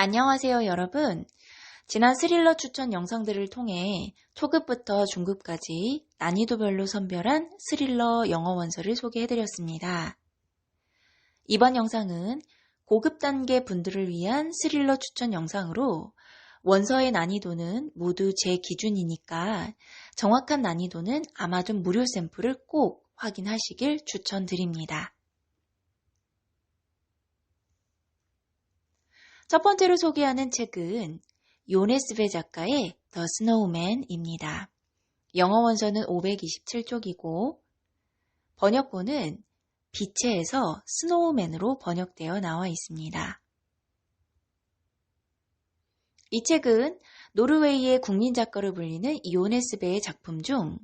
안녕하세요, 여러분. 지난 스릴러 추천 영상들을 통해 초급부터 중급까지 난이도별로 선별한 스릴러 영어 원서를 소개해드렸습니다. 이번 영상은 고급 단계 분들을 위한 스릴러 추천 영상으로 원서의 난이도는 모두 제 기준이니까 정확한 난이도는 아마존 무료 샘플을 꼭 확인하시길 추천드립니다. 첫 번째로 소개하는 책은 요네스베 작가의 The Snowman입니다. 영어 원서는 527쪽이고 번역본은 빛체에서 스노우맨으로 번역되어 나와 있습니다. 이 책은 노르웨이의 국민 작가로 불리는 요네스베의 작품 중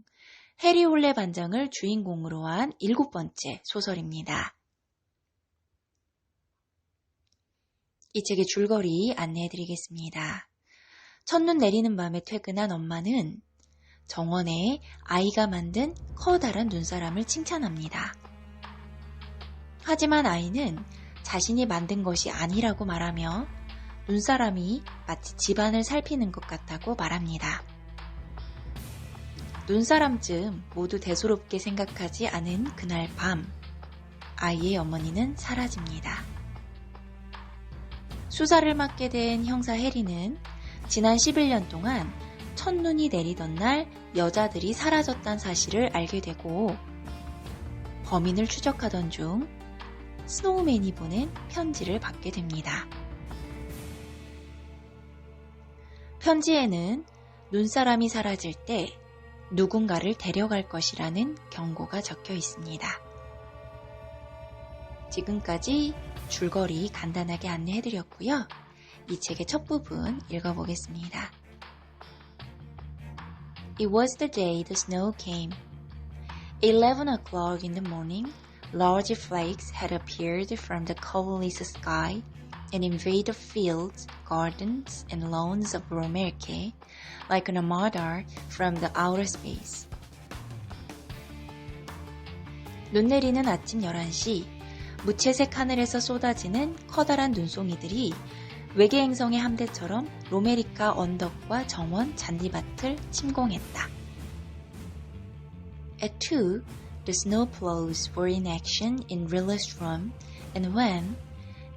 해리 홀레 반장을 주인공으로 한 일곱 번째 소설입니다. 이 책의 줄거리 안내해 드리겠습니다. 첫눈 내리는 밤에 퇴근한 엄마는 정원에 아이가 만든 커다란 눈사람을 칭찬합니다. 하지만 아이는 자신이 만든 것이 아니라고 말하며 눈사람이 마치 집안을 살피는 것 같다고 말합니다. 눈사람쯤 모두 대수롭게 생각하지 않은 그날 밤, 아이의 어머니는 사라집니다. 수사를 맡게 된 형사 해리는 지난 11년 동안 첫눈이 내리던 날 여자들이 사라졌다는 사실을 알게 되고 범인을 추적하던 중 스노우맨이 보낸 편지를 받게 됩니다. 편지에는 눈사람이 사라질 때 누군가를 데려갈 것이라는 경고가 적혀 있습니다. 지금까지 줄거리 간단하게 안내해드렸고요. 이 책의 첫 부분 읽어보겠습니다. It was the day the snow came. 11 o'clock in the morning, large flakes had appeared from the coverless sky and invaded fields, gardens, and lawns of Romerke like an armada from the outer space. 눈 내리는 아침 11시, 무채색 하늘에서 쏟아지는 커다란 눈송이들이 외계 행성의 함대처럼 로메리카 언덕과 정원 잔디밭을 침공했다. At 2, the snowplows were in action in Rilla's room, and when,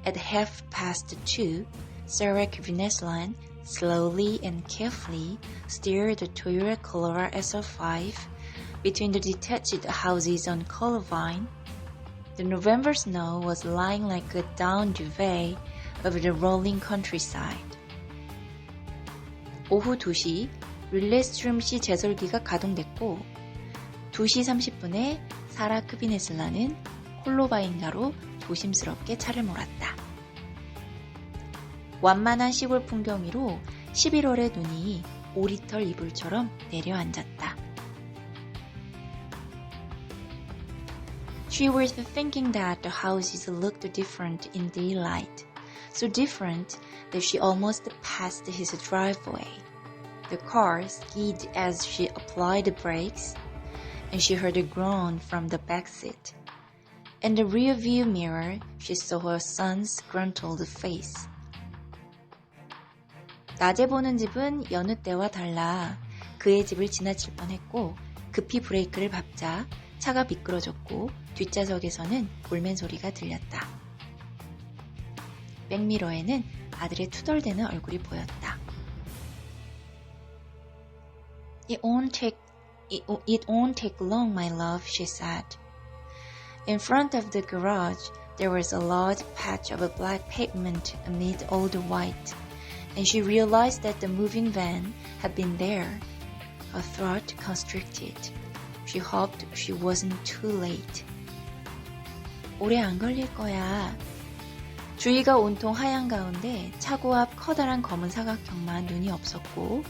at half past two, Sarah Kvinnesland slowly and carefully steered the Toyota Corolla SL5 between the detached houses on Colvine, the November snow was lying like a down duvet over the rolling countryside. 오후 2시 릴레스트룸시 제설기가 가동됐고 2시 30분에 사라 크비네슬라는 홀로바인가로 조심스럽게 차를 몰았다. 완만한 시골 풍경 위로 11월의 눈이 오리털 이불처럼 내려앉았다. She was thinking that the houses looked different in daylight, so different that she almost passed his driveway. The car skidded as she applied the brakes, and she heard a groan from the back seat. In the rear view mirror, she saw her son's gruntled face. 낮에 보는 집은 여느 때와 달라 그의 집을 지나칠 뻔했고 급히 브레이크를 밟자 차가 미끄러졌고 뒷좌석에서는 볼멘 소리가 들렸다. 백미러에는 아들의 투덜대는 얼굴이 보였다. It won't take it, it won't take long, my love, she said. In front of the garage, there was a large patch of black pavement amid all the white, and she realized that the moving van had been there. Her throat constricted. She hoped she wasn't too late. 오래 안 걸릴 거야. 주위가 온통 하얀 가운데 차고 앞 커다란 검은 사각형만 눈이 없었고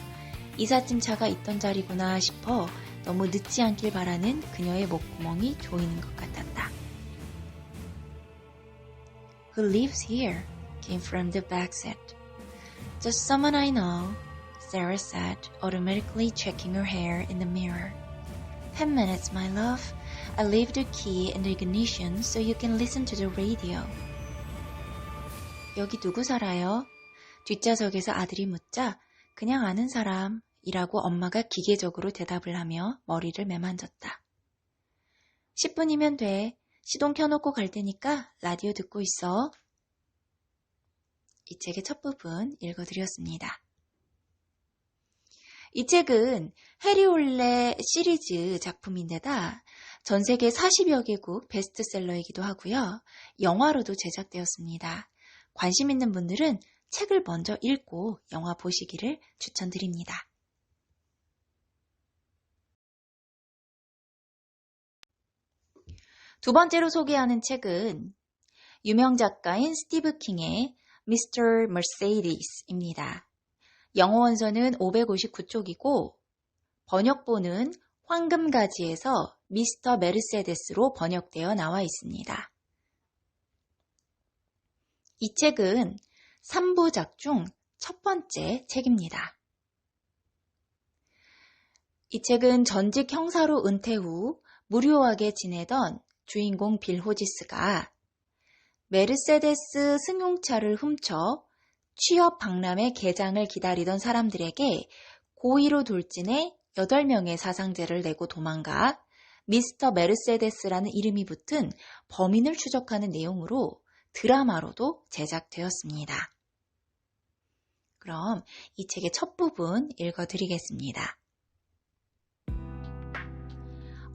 이삿짐 차가 있던 자리구나 싶어 너무 늦지 않길 바라는 그녀의 목구멍이 조이는 것 같았다. Who lives here? came from the back seat. Just someone I know, Sarah said, automatically checking her hair in the mirror. Ten minutes, my love. I'll leave the key in the ignition so you can listen to the radio. 여기 누구 살아요? 뒷좌석에서 아들이 묻자 그냥 아는 사람이라고 엄마가 기계적으로 대답을 하며 머리를 매만졌다. 10분이면 돼. 시동 켜놓고 갈 테니까 라디오 듣고 있어. 이 책의 첫 부분 읽어드렸습니다. 이 책은 해리 올레 시리즈 작품인데다 전 세계 40여 개국 베스트셀러이기도 하고요. 영화로도 제작되었습니다. 관심 있는 분들은 책을 먼저 읽고 영화 보시기를 추천드립니다. 두 번째로 소개하는 책은 유명 작가인 스티브 킹의 Mr. Mercedes입니다. 영어 원서는 559쪽이고 번역본은 황금가지에서 미스터 메르세데스로 번역되어 나와 있습니다. 이 책은 3부작 중 첫 번째 책입니다. 이 책은 전직 형사로 은퇴 후 무료하게 지내던 주인공 빌 호지스가 메르세데스 승용차를 훔쳐 취업 박람회 개장을 기다리던 사람들에게 고의로 돌진해 8명의 사상자를 내고 도망가 미스터 메르세데스라는 이름이 붙은 범인을 추적하는 내용으로 드라마로도 제작되었습니다. 그럼 이 책의 첫 부분 읽어드리겠습니다.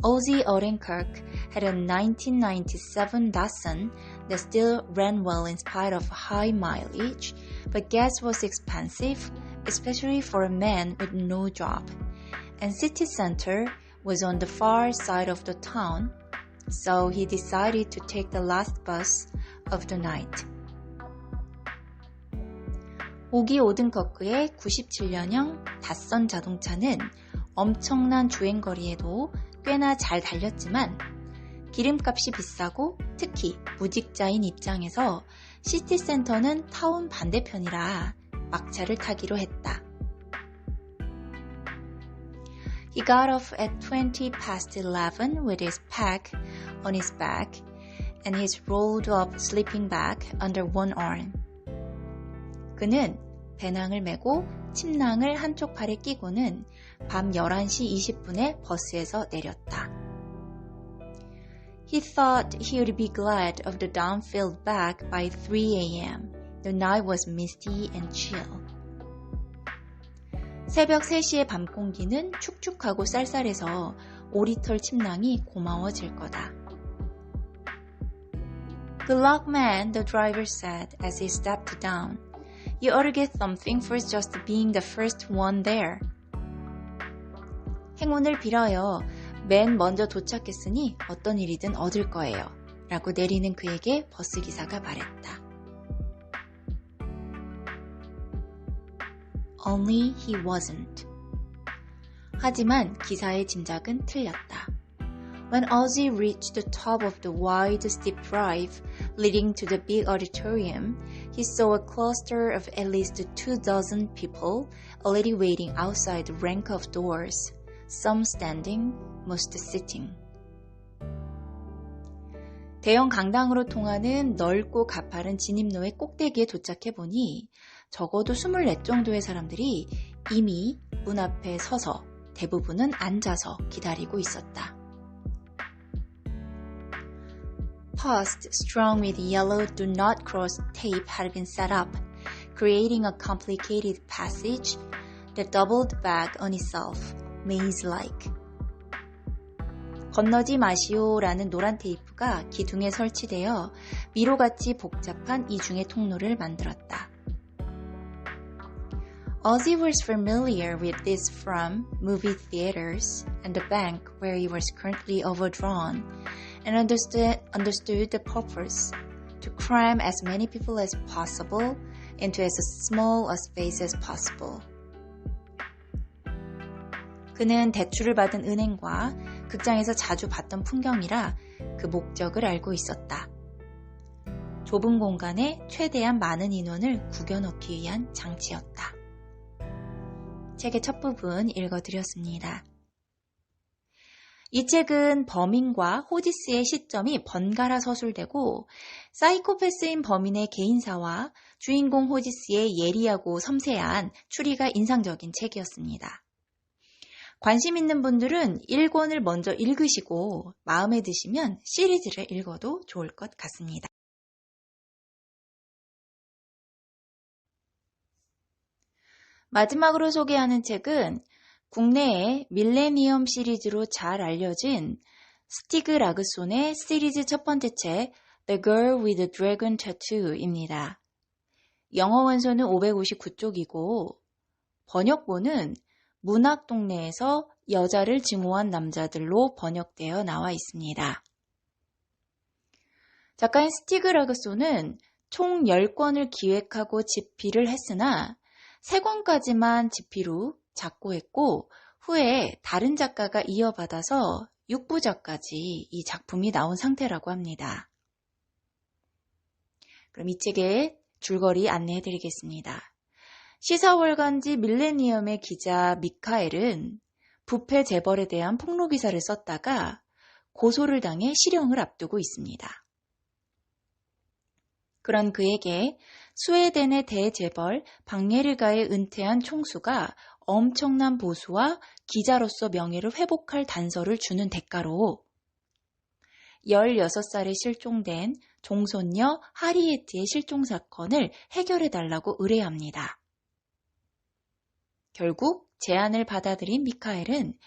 Ozzy Odenkirk had a 1997 Datsun that still ran well in spite of high mileage, but gas was expensive, especially for a man with no job. And city center was on the far side of the town, so he decided to take the last bus of the night. 오기 오든커크의 97년형 닷선 자동차는 엄청난 주행거리에도 꽤나 잘 달렸지만 기름값이 비싸고 특히 무직자인 입장에서 시티센터는 타운 반대편이라 막차를 타기로 했다. He got off at 20 past 11 with his pack on his back and his rolled up sleeping bag under one arm. 그는 배낭을 메고 침낭을 한쪽 팔에 끼고는 밤 11시 20분에 버스에서 내렸다. He thought he would be glad of the downfilled bag by 3 a.m. The night was misty and chill. 새벽 3시의 밤 공기는 축축하고 쌀쌀해서 오리털 침낭이 고마워질 거다. Good luck, man, the driver said as he stepped down. You ought to get something for just being the first one there. 행운을 빌어요. 맨 먼저 도착했으니 어떤 일이든 얻을 거예요. 라고 내리는 그에게 버스 기사가 말했다. Only he wasn't. 하지만 기사의 짐작은 틀렸다. When Ozzy reached the top of the wide, steep drive leading to the big auditorium, he saw a cluster of at least two dozen people already waiting outside the rank of doors. some standing, most sitting. 대형 강당으로 통하는 넓고 가파른 진입로의 꼭대기에 도착해 보니 적어도 24 정도의 사람들이 이미 문 앞에 서서 대부분은 앉아서 기다리고 있었다. Posts strung with yellow do not cross tape had been set up, creating a complicated passage that doubled back on itself. maze-like. 건너지 마시오라는 노란 테이프가 기둥에 설치되어 미로같이 복잡한 이중의 통로를 만들었다. Ozzy was familiar with this from movie theaters and the bank where he was currently overdrawn and understood, understood the purpose to cram as many people as possible into as small a space as possible. 그는 대출을 받은 은행과 극장에서 자주 봤던 풍경이라 그 목적을 알고 있었다. 좁은 공간에 최대한 많은 인원을 구겨 넣기 위한 장치였다. 책의 첫 부분 읽어드렸습니다. 이 책은 범인과 호디스의 시점이 번갈아 서술되고 사이코패스인 범인의 개인사와 주인공 호디스의 예리하고 섬세한 추리가 인상적인 책이었습니다. 관심 있는 분들은 1권을 먼저 읽으시고 마음에 드시면 시리즈를 읽어도 좋을 것 같습니다. 마지막으로 소개하는 책은 국내에 밀레니엄 시리즈로 잘 알려진 스티그 라그손의 시리즈 첫 번째 책 The Girl with the Dragon Tattoo입니다. 영어 원서는 559쪽이고 번역본은 문학 동네에서 여자를 증오한 남자들로 번역되어 나와 있습니다. 작가인 스티그 라그손은 총 10권을 기획하고 집필을 했으나 3권까지만 집필 후 작고했고 후에 다른 작가가 이어받아서 6부작까지 이 작품이 나온 상태라고 합니다. 그럼 이 책의 줄거리 안내해 드리겠습니다. 시사월간지 밀레니엄의 기자 미카엘은 부패 재벌에 대한 폭로 기사를 썼다가 고소를 당해 실형을 앞두고 있습니다. 그런 그에게 스웨덴의 대재벌 방예르가의 은퇴한 총수가 엄청난 보수와 기자로서 명예를 회복할 단서를 주는 대가로 16살에 실종된 종손녀 하리에트의 실종 사건을 해결해 달라고 의뢰합니다. 결국 제안을 받아들인 미카엘은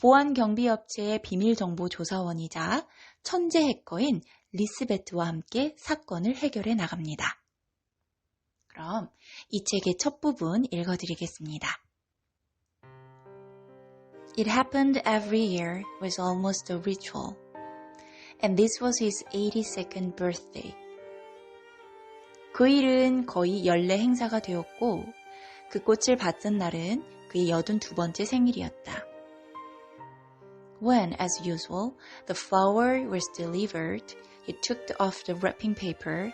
보안 경비업체의 비밀정보 조사원이자 천재 해커인 리스베트와 함께 사건을 해결해 나갑니다. 그럼 이 책의 첫 부분 읽어드리겠습니다. It happened every year was almost a ritual. And this was his 82nd birthday. 그 일은 거의 연례 행사가 되었고 그 꽃을 받은 날은 그의 여든 두 번째 생일이었다. When, as usual, the flower was delivered, he took off the wrapping paper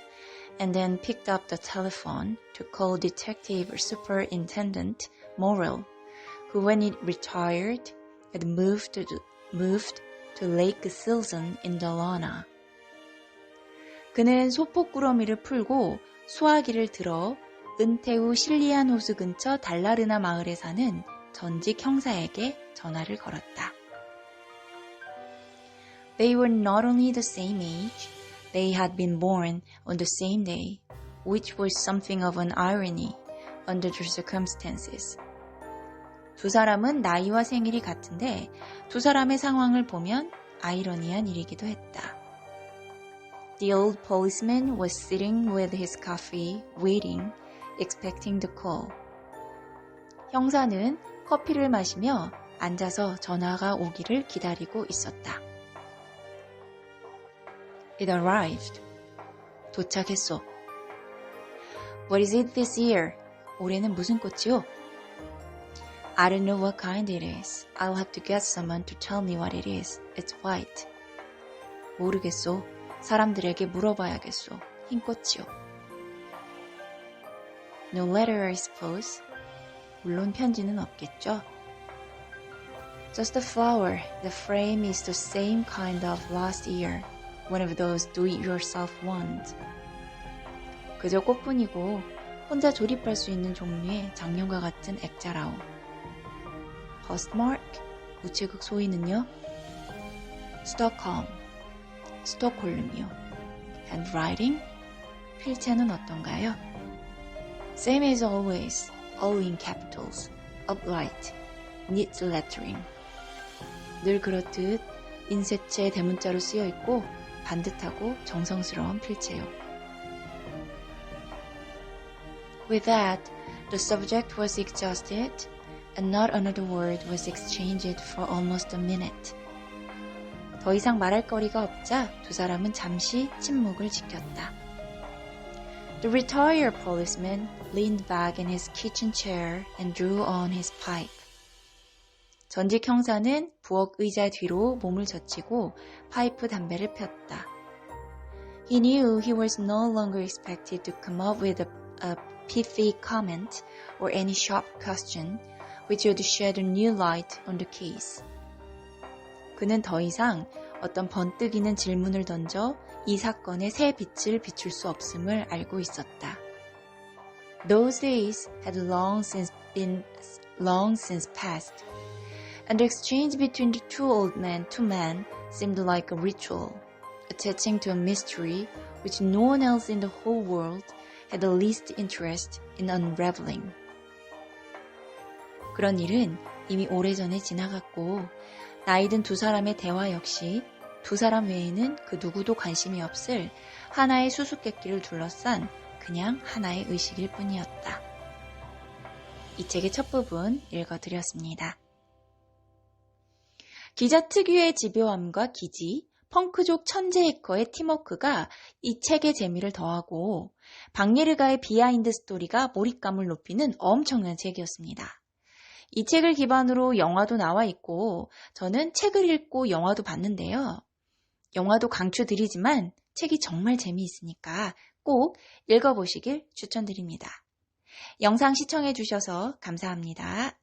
and then picked up the telephone to call Detective Superintendent Morrell, who, when he retired, had moved to, moved to Lake Silson in Dalarna. 그는 소포꾸러미를 풀고 수화기를 들어 은퇴 후 실리안 호수 근처 달라르나 마을에 사는 전직 형사에게 전화를 걸었다. They were not only the same age, they had been born on the same day, which was something of an irony under the circumstances. 두 사람은 나이와 생일이 같은데 두 사람의 상황을 보면 아이러니한 일이기도 했다. The old policeman was sitting with his coffee, waiting, expecting the call. 형사는 커피를 마시며 앉아서 전화가 오기를 기다리고 있었다. It arrived. 도착했소. What is it this year? 올해는 무슨 꽃이요? I don't know what kind it is. I'll have to get someone to tell me what it is. It's white. 모르겠소. 사람들에게 물어봐야겠소. 흰 꽃이요. No letter, I suppose. 물론 편지는 없겠죠. Just a flower. The frame is the same kind of last year. One of those do-it-yourself ones. 그저 꽃뿐이고 혼자 조립할 수 있는 종류의 작년과 같은 액자라오. postmark 우체국 소위는요. Stockholm 스톡홀름이요. handwriting 필체는 어떤가요? Same as always, all in capitals, upright, neat lettering. 늘 그렇듯 인쇄체 대문자로 쓰여 있고 반듯하고 정성스러운 필체요. With that, the subject was exhausted and not another word was exchanged for almost a minute. 더 이상 말할 거리가 없자 두 사람은 잠시 침묵을 지켰다. The retired policeman leaned back in his kitchen chair and drew on his pipe. 전직 형사는 부엌 의자 뒤로 몸을 젖히고 파이프 담배를 폈다. He knew he was no longer expected to come up with a, a pithy comment or any sharp question which would shed a new light on the case. 그는 더 이상 어떤 번뜩이는 질문을 던져 이 사건의 새 빛을 비출 수 없음을 알고 있었다. Those days had long since been long since passed, and the exchange between the two old men to men seemed like a ritual, attaching to a mystery which no one else in the whole world had the least interest in unraveling. 그런 일은 이미 오래전에 지나갔고, 나이든 두 사람의 대화 역시 두 사람 외에는 그 누구도 관심이 없을 하나의 수수께끼를 둘러싼 그냥 하나의 의식일 뿐이었다. 이 책의 첫 부분 읽어드렸습니다. 기자 특유의 집요함과 기지, 펑크족 천재 해커의 팀워크가 이 책의 재미를 더하고 박예르가의 비하인드 스토리가 몰입감을 높이는 엄청난 책이었습니다. 이 책을 기반으로 영화도 나와 있고 저는 책을 읽고 영화도 봤는데요. 영화도 강추드리지만 책이 정말 재미있으니까 꼭 읽어보시길 추천드립니다. 영상 시청해주셔서 감사합니다.